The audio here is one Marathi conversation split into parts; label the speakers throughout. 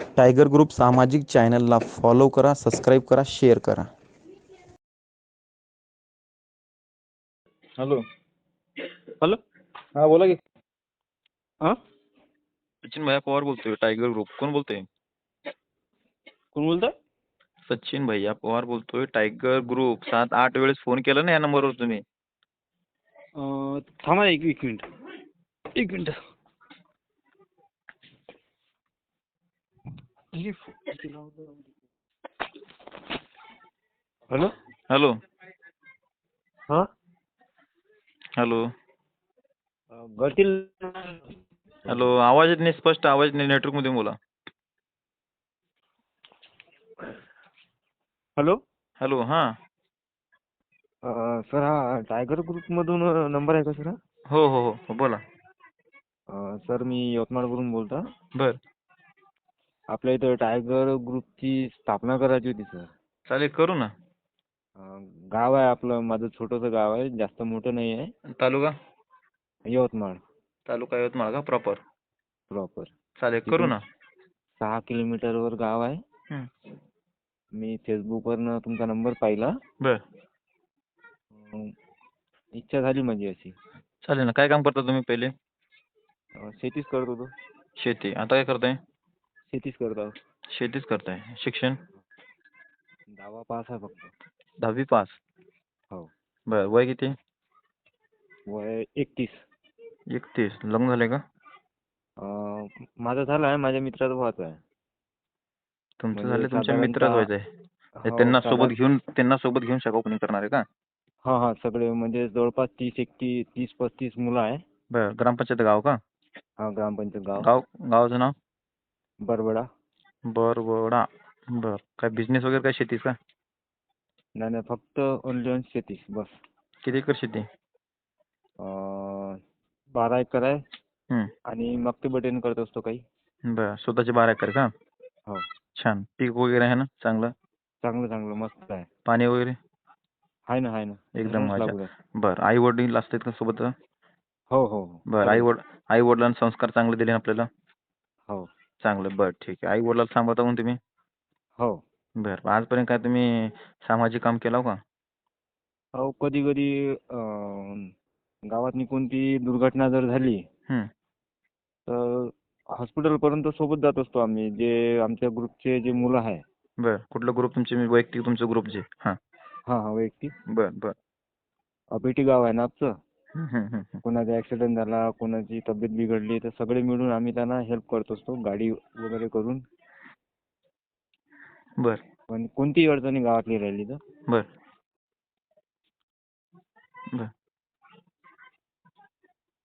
Speaker 1: टायगर ग्रुप सामाजिक चॅनलला फॉलो करा सबस्क्राईब करा शेअर करा.
Speaker 2: हॅलो.
Speaker 3: हॅलो.
Speaker 2: हा बोला की.
Speaker 3: हां?
Speaker 2: सचिन भैया पवार बोलतोय टायगर ग्रुप. कोण बोलतोय?
Speaker 3: कोण बोलताय?
Speaker 2: सचिन भैया पवार बोलतोय टायगर ग्रुप. सात आठ वेळेस फोन केला ना या नंबरवर तुम्ही.
Speaker 3: अं, थांबा एक एक मिनिट. एक मिनिट. हॅलो
Speaker 2: हॅलो
Speaker 3: हां
Speaker 2: हॅलो
Speaker 3: गडतील
Speaker 2: हॅलो आवाज येत नाही स्पष्ट आवाज नाही नेटवर्कमध्ये बोला.
Speaker 3: हॅलो
Speaker 2: हॅलो हा.
Speaker 3: अं, सर हा टायगर ग्रुपमधून अं, नंबर आहे का सर? हा?
Speaker 2: हो हो हो हो बोला.
Speaker 3: अं, सर मी यवतमाळवरून बोलतो
Speaker 2: बर.
Speaker 3: आपल्या इथं टायगर ग्रुपची स्थापना करायची होती सर.
Speaker 2: चालेल करू ना.
Speaker 3: गाव आहे आपलं माझं छोटंसं गाव आहे जास्त मोठं नाही आहे.
Speaker 2: तालुका?
Speaker 3: यवतमाळ.
Speaker 2: तालुका यवतमाळ का? प्रॉपर.
Speaker 3: प्रॉपर.
Speaker 2: चालेल करू ना.
Speaker 3: सहा किलोमीटरवर गाव आहे.
Speaker 2: हं.
Speaker 3: मी फेसबुकवरनं तुमचा नंबर पाहिला.
Speaker 2: बर.
Speaker 3: अं, इच्छा झाली माझी अशी.
Speaker 2: चालेल ना काय काम करता तुम्ही पहिले?
Speaker 3: अं, शेतीच करत होतो.
Speaker 2: शेती. आता काय करताय?
Speaker 3: शेतीच करत आहोत.
Speaker 2: शेतीच करताय. शिक्षण?
Speaker 3: दहावा पास आहे फक्त.
Speaker 2: दहावी पास?
Speaker 3: हो.
Speaker 2: बर वय किती?
Speaker 3: वय एकतीस.
Speaker 2: एकतीस. लग्न झाले का?
Speaker 3: अं, माझं झालं आहे. माझ्या मित्राचं व्हायचं आहे.
Speaker 2: तुमचं
Speaker 3: म्हणजे
Speaker 2: झालं तुमच्या
Speaker 3: साधारणतः- हो,
Speaker 2: त्यांना सोबत घेऊन त्यांना सोबत घेऊन शाखा ओपनिंग करणार आहे का?
Speaker 3: हा हा. सगळे म्हणजे जवळपास तीस एकतीस तीस पस्तीस मुलं आहे.
Speaker 2: बर ग्रामपंचायत गाव का?
Speaker 3: हा ग्रामपंचायत गाव.
Speaker 2: गाव गावाचं नाव?
Speaker 3: बरबडा.
Speaker 2: बरवडा बर. काय बिझनेस वगैरे काय शेतीच का?
Speaker 3: नाही नाही. फक्त ओनली ऑन शेती. बस.
Speaker 2: किती एकर शेती?
Speaker 3: अं, बारा एकर आहे. आणि मक्ते बटेन करत असतो काही.
Speaker 2: बर. स्वतःचे बारा एकर का?
Speaker 3: हो.
Speaker 2: छान. पीक वगैरे आहे ना? चांगलं?
Speaker 3: चांगलं चांगलं. मस्त आहे.
Speaker 2: पाणी वगैरे?
Speaker 3: आहे ना आहे ना.
Speaker 2: एकदम मजा.
Speaker 3: आहे.
Speaker 2: बर. आई वडील असतात का सोबत?
Speaker 3: हो हो हो.
Speaker 2: बर. आई वड आई वडिलांना संस्कार चांगले दिले ना आपल्याला?
Speaker 3: हो.
Speaker 2: चांगलं. बर ठीक आहे. आई वडिलांना सांभाळता म्हणून तुम्ही?
Speaker 3: हो.
Speaker 2: बर आजपर्यंत काय तुम्ही सामाजिक काम केलं हो का?
Speaker 3: अहो कधी कधी गावातनी कोणती दुर्घटना जर झाली
Speaker 2: हं.
Speaker 3: तर हॉस्पिटलपर्यंत सोबत जात असतो आम्ही. जे आमच्या ग्रुपचे जे मुलं आहे.
Speaker 2: बर कुठलं ग्रुप तुमचे? वैयक्तिक तुमचं ग्रुप जे. हां.
Speaker 3: हा हा वैयक्तिक.
Speaker 2: बर बर.
Speaker 3: अपेटी गाव आहे ना आमचं?
Speaker 2: हं, हं, हं, हं.
Speaker 3: कोणाचा ऍक्सिडेंट झाला कोणाची तब्येत बिघडली तर सगळे मिळून आम्ही त्यांना हेल्प करत असतो गाडी वगैरे करून.
Speaker 2: बर.
Speaker 3: पण कोणतीही अडचणी गावातली राहिली तर.
Speaker 2: बर. बर.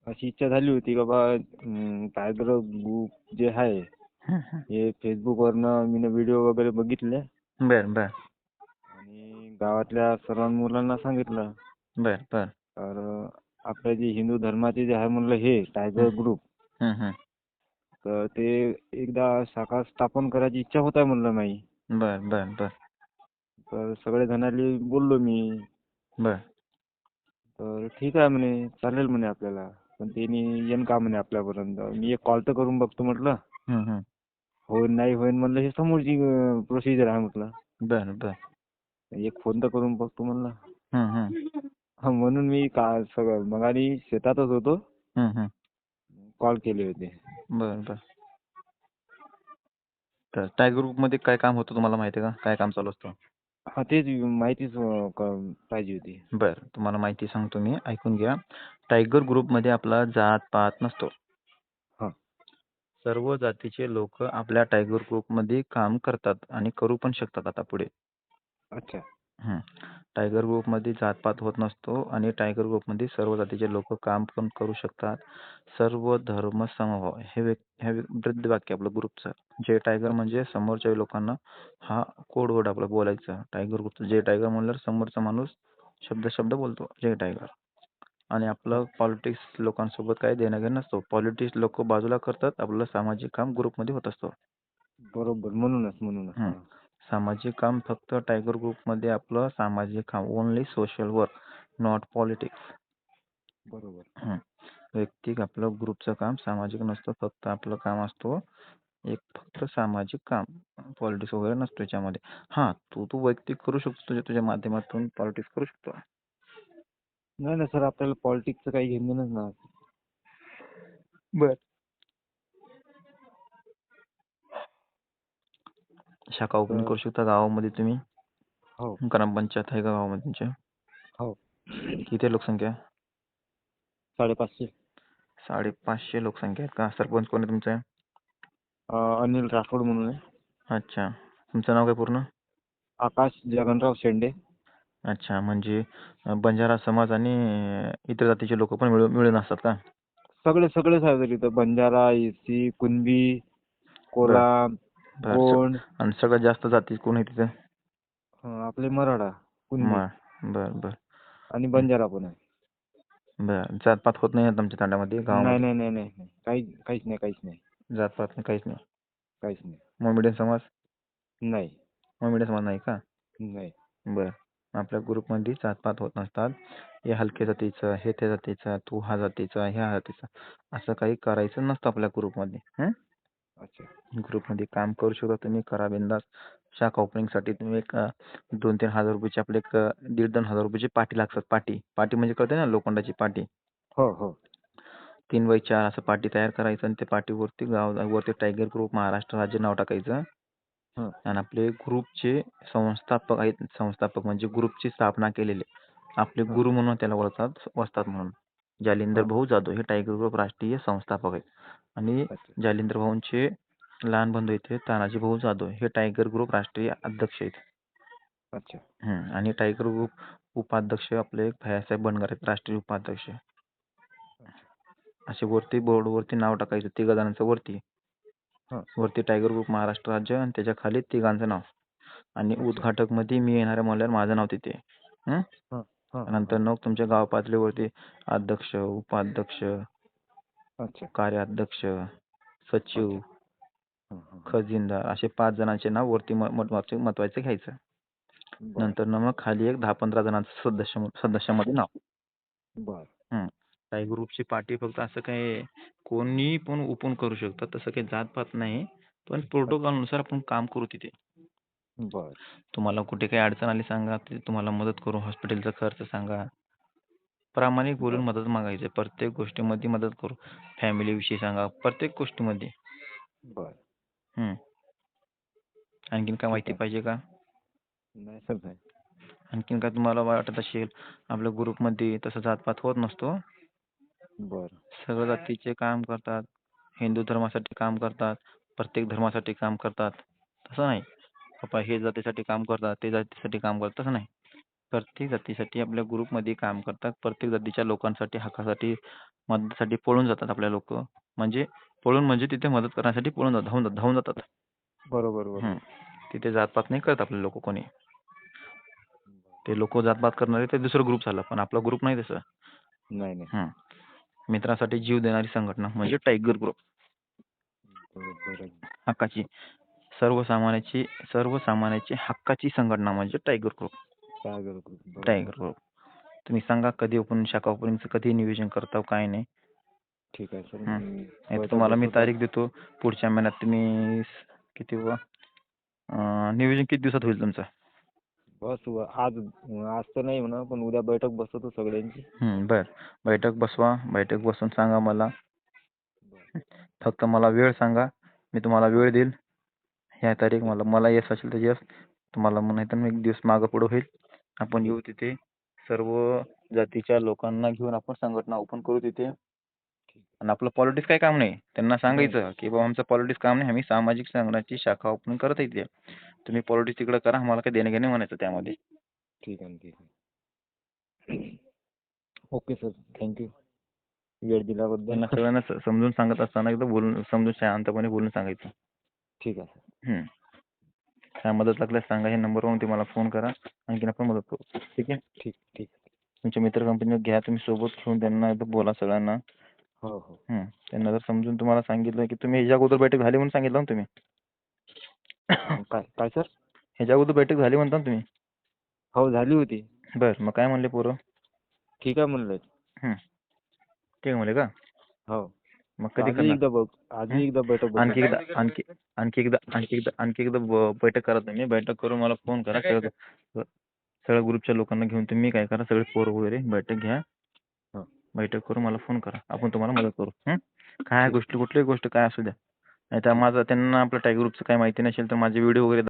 Speaker 3: अशी इच्छा झाली होती का बा अं, टायगर ग्रुप जे आहे
Speaker 2: हं. हे
Speaker 3: फेसबुकवरनं मी व्हिडिओ वगैरे बघितले.
Speaker 2: बर बर.
Speaker 3: आणि गावातल्या सर्व मुलांना सांगितलं.
Speaker 2: बर बर.
Speaker 3: तर आपल्या जे हिंदू धर्माचे जे आहे म्हणलं हे टायगर ग्रुप. तर ते एकदा शाखा स्थापन करायची इच्छा होत आहे म्हणलं नाही
Speaker 2: बर बर बर.
Speaker 3: तर सगळ्या जणांनी बोललो मी.
Speaker 2: बर.
Speaker 3: तर ठीक आहे म्हणे चालेल म्हणे आपल्याला. पण त्यांनी येईन का म्हणे आपल्यापर्यंत? मी एक कॉल तर करून बघतो म्हटलं. होईन नाही होईन म्हणलं हे समोरची प्रोसिजर आहे म्हटलं.
Speaker 2: बर बर.
Speaker 3: एक फोन तर करून बघतो म्हणलं. म्हणून मी का सगळं मग आणि शेतातच होतो. कॉल केले होते.
Speaker 2: बर बर. तर टायगर ग्रुपमध्ये काय काम होतं तुम्हाला माहिती आहे का? काय काम चालू असतं?
Speaker 3: हा तेच माहितीच पाहिजे होती.
Speaker 2: बर तुम्हाला माहिती सांगतो मी. ऐकून घ्या. टायगर ग्रुपमध्ये आपला जात पात नसतो.
Speaker 3: हा.
Speaker 2: सर्व जातीचे लोक आपल्या टायगर ग्रुपमध्ये काम करतात आणि करू पण शकतात आता पुढे.
Speaker 3: अच्छा.
Speaker 2: हं. टायगर ग्रुपमध्ये जातपात होत नसतो आणि टायगर ग्रुपमध्ये सर्व जातीचे लोक काम पण करू शकतात. सर्व धर्म समभाव हे व्यक हे ब्रीद वाक्य आपलं ग्रुपचं जय टायगर म्हणजे समोरच्या लोकांना हा कोड वर्ड आपला बोलायचा. टायगर ग्रुपचं जय टायगर म्हणल्यावर समोरचा माणूस शब्द शब्द बोलतो. जय टायगर आणि आपलं पॉलिटिक्स लोकांसोबत काही देणं घेणं नसतो. पॉलिटिक्स लोक बाजूला करतात. आपलं सामाजिक काम ग्रुपमध्ये होत असतं.
Speaker 3: बरोबर. म्हणूनच म्हणूनच.
Speaker 2: हं.
Speaker 3: हा.
Speaker 2: सामाजिक काम फक्त टायगर ग्रुपमध्ये आपलं सामाजिक काम only social work not politics
Speaker 3: बरोबर.
Speaker 2: वैयक्तिक आपलं ग्रुपचं काम सामाजिक नसतं फक्त आपलं काम असतो. एक फक्त सामाजिक काम पॉलिटिक्स वगैरे नसतो याच्यामध्ये. हा तू तू वैयक्तिक करू शकतो तुझ्या तुझ्या माध्यमातून पॉलिटिक्स करू शकतो.
Speaker 3: नाही ना सर आपल्याला पॉलिटिक्सचं काही घेणं नाही.
Speaker 2: बर. शाखा ओपन करू शकता गावामध्ये तुम्ही.
Speaker 3: हो.
Speaker 2: ग्रामपंचायत आहे का गावामध्ये तुमच्या?
Speaker 3: हो.
Speaker 2: किती आहे? लोकसंख्या
Speaker 3: साडेपाचशे.
Speaker 2: साडेपाचशे लोकसंख्या आहे का? सरपंच कोण आहे तुमचा?
Speaker 3: अं, अनिल राठोड म्हणून आहे.
Speaker 2: अच्छा. तुमचं नाव काय पूर्ण?
Speaker 3: आकाश जगनराव शेंडे.
Speaker 2: अच्छा म्हणजे अं, बंजारा समाज आणि अं, इतर जातीचे लोक पण मिळून मिळून असतात का?
Speaker 3: सगळे सगळेच आहे सर इथं. बंजारा एसी कुणबी कोलाम गोंड
Speaker 2: आणि सगळ्यात जास्त जाती कोण आहे तिथे?
Speaker 3: अं, आपले मराठा कुणबी
Speaker 2: बर बर.
Speaker 3: आणि बंजारा पण आहे.
Speaker 2: बर जातपात होत नाही ना तुमच्या तांड्यामध्ये
Speaker 3: नाही
Speaker 2: गावामध्ये?
Speaker 3: नाही नाही नाही नाही. काही काहीच नाही काहीच नाही.
Speaker 2: जातपात नाही काहीच नाही?
Speaker 3: काहीच नाही.
Speaker 2: मोमेडियन समाज?
Speaker 3: नाही.
Speaker 2: मोमेडियन समाज नाही का?
Speaker 3: नाही.
Speaker 2: बर. आपल्या ग्रुपमध्ये जातपात होत नसतात. हे हलक्या जातीचं हे त्या जातीचं तू हा जातीचा ह्या जातीचा. असं काही करायचं नसतं आपल्या ग्रुपमध्ये हं?
Speaker 3: अच्छा.
Speaker 2: ग्रुपमध्ये काम करू शकता तुम्ही करा बिंदास. शाखा ओपनिंगसाठी तुम्ही एक अं, दोन तीन हजार रुपयाची आपले एक अं, दीड दोन हजार रुपयाची पाटी लागतात पाटी. पाटी म्हणजे कळते ना लोखंडाची पाटी.
Speaker 3: हो हो.
Speaker 2: तीन बाय चार असं पाटी तयार करायचं आणि त्या पाटीवरती गाव वरती टायगर ग्रुप महाराष्ट्र राज्य नाव टाकायचं.
Speaker 3: हं.
Speaker 2: आणि आपले ग्रुपचे संस्थापक आहेत संस्थापक म्हणजे ग्रुपची स्थापना केलेले. आपले
Speaker 3: हं.
Speaker 2: गुरु म्हणून त्याला ओळखतात वस्तात म्हणून. जालिंदर
Speaker 3: हं.
Speaker 2: भाऊ जाधव हे टायगर ग्रुप राष्ट्रीय संस्थापक आहेत. आणि जालिंदर भाऊंचे लहान बंधू इथे तानाजी भाऊ जाधव हे टायगर ग्रुप राष्ट्रीय अध्यक्ष आहेत
Speaker 3: अच्छा
Speaker 2: हम्म. आणि टायगर ग्रुप उपाध्यक्ष आपले भैयासाहेब बनगर आहेत राष्ट्रीय उपाध्यक्ष असे वरती बोर्ड वरती नाव टाकायचं तिघा जणांचं वरती
Speaker 3: हं.
Speaker 2: वरती टायगर ग्रुप महाराष्ट्र राज्य आणि त्याच्याखाली तिघांचं नाव आणि. उद्घाटकमध्ये मी येणार आहे म्हणल्यावर माझं नाव तिथे हं?
Speaker 3: हं, हं,
Speaker 2: नंतर मग तुमच्या गाव पातळीवरती अध्यक्ष उपाध्यक्ष
Speaker 3: अच्छा.
Speaker 2: कार्याध्यक्ष सचिव
Speaker 3: हं, हं, हं.
Speaker 2: खजिनदार असे पाच जणांचे नाव वरती म- महत्त्वाचे महत्त्वाचे घ्यायचं.
Speaker 3: बरं.
Speaker 2: नंतर मग खाली एक दहा पंधरा जणांचं सदस्य सदस्यामध्ये नाव.
Speaker 3: बरं.
Speaker 2: काही ग्रुपची पार्टी फक्त असं काय कोणी पण ओपन करू शकतात तसं काही जात-पात नाही. पण प्रोटोकॉलनुसार आपण काम करू तिथे.
Speaker 3: बरं.
Speaker 2: तुम्हाला कुठे काही अडचण आली सांगा ते तुम्हाला मदत करू हॉस्पिटलचा खर्च सांगा. प्रामाणिक बोलून. मदत मागायची. प्रत्येक गोष्टीमध्ये मदत करू. फॅमिली विषयी सांगा. प्रत्येक गोष्टीमध्ये.
Speaker 3: बरं.
Speaker 2: हम्म. आणखीन काय माहिती
Speaker 3: आहे.
Speaker 2: पाहिजे का?
Speaker 3: नाही सर नाही.
Speaker 2: आणखीन काय तुम्हाला वाटत असेल? आपल्या ग्रुपमध्ये तसं जातपात होत नसतो.
Speaker 3: बरं.
Speaker 2: सगळ्या जातीचे काम करतात. हिंदू धर्मासाठी काम करतात. प्रत्येक धर्मासाठी काम करतात. तसं नाही. बाबा हे जातीसाठी काम करतात ते जातीसाठी काम करतात. तसं नाही. प्रत्येक जातीसाठी आपल्या ग्रुपमध्ये काम करतात. प्रत्येक जातीच्या लोकांसाठी हक्कासाठी मदतीसाठी पळून जातात आपल्या लोक. म्हणजे पळून म्हणजे तिथे मदत करण्यासाठी पळून जातात धावून धावून जातात.
Speaker 3: बरोबर.
Speaker 2: तिथे जातपात नाही करत आपले लोक कोणी. ते लोक जातपात करणारे ते दुसरं ग्रुप झालं पण आपला ग्रुप नाही तसं.
Speaker 3: नाही नाही.
Speaker 2: मित्रासाठी जीव देणारी संघटना म्हणजे टायगर ग्रुप. हक्काची सर्वसामान्याची सर्वसामान्याची हक्काची संघटना म्हणजे टायगर ग्रुप.
Speaker 3: टायगर ग्रुप बरोबर.
Speaker 2: टायगर ग्रुप तुम्ही सांगा कधी ओपन शाखा ओपनिंगचं कधी नियोजन करता काय नाही.
Speaker 3: ठीक आहे सर.
Speaker 2: तुम्हाला मी. तारीख देतो. पुढच्या महिन्यात तुम्ही किती व नियोजन किती दिवसात होईल तुमचं?
Speaker 3: बस आज आज तर नाही म्हणा पण उद्या बैठक बसवतो सगळ्यांची.
Speaker 2: हम्म, बर. बैठक बसवा. बैठक बसून सांगा मला. फक्त मला वेळ सांगा. मी तुम्हाला वेळ देईल. ह्या तारीख मला मला येस असेल तर येस तुम्हाला नाही तर एक दिवस मागं पुढं होईल. आपण येऊ तिथे. सर्व जातीच्या लोकांना घेऊन आपण संघटना ओपन करू तिथे. आणि आपलं पॉलिटिक्स काय काम नाही. त्यांना सांगायचं की बाबा आमचं पॉलिटिक्स काम नाही. आम्ही सामाजिक संघटनाची शाखा ओपन करत आहे इथे. तुम्ही पॉलिटिक्स तिकडे करा. आम्हाला काही देणं घेणं म्हणायचं त्यामध्ये.
Speaker 3: ठीक आहे ना, ठीक आहे. Okay sir. थँक्यू वेळ दिल्याबद्दल.
Speaker 2: त्यांना सगळ्यांना स- समजून सांगत असताना एकदा बोलून समजून शांतपणे बोलून सांगायचं.
Speaker 3: ठीक आहे सर.
Speaker 2: हम्म. काय मदत लागल्यास सांगा हे नंबरवरून ते मला फोन करा. आणखीन आपण मदत करू. ठीक आहे?
Speaker 3: ठीक ठीक.
Speaker 2: तुमच्या मित्र कंपनीवर घ्या तुम्ही सोबत घेऊन त्यांना एकदा बोला सगळ्यांना.
Speaker 3: हो हो.
Speaker 2: त्यांना जर समजून तुम्हाला सांगितलं की तुम्ही ह्याच्या अगोदर बैठक झाली म्हणून सांगितलं ना तुम्ही.
Speaker 3: काय काय सर?
Speaker 2: ह्याच्या अगोदर बैठक झाली म्हणता ना तुम्ही.
Speaker 3: हो झाली होती.
Speaker 2: बर मग काय म्हणले पोरं?
Speaker 3: ठीक आहे म्हणलं.
Speaker 2: ठीक आहे म्हणले का?
Speaker 3: हो.
Speaker 2: मग कधी करणार?
Speaker 3: एकदा बघ एकदा बैठक बघू.
Speaker 2: आणखी एकदा आणखी आणखी एकदा आणखी एकदा आणखी एकदा ब- बैठक करा तुम्ही. बैठक करून मला फोन करा. सगळं सगळ्या ग्रुपच्या लोकांना घेऊन तुम्ही काय करा सगळे पोरं वगैरे बैठक घ्या.
Speaker 3: हा.
Speaker 2: बैठक करून मला फोन करा. आपण तुम्हाला मदत करू. हं? काय गोष्टी कुठलीही गोष्ट काय असू द्या. नाही तर माझं त्यांना आपलं टायगर ग्रुपचं काय माहिती नसेल तर माझे व्हिडिओ वगैरे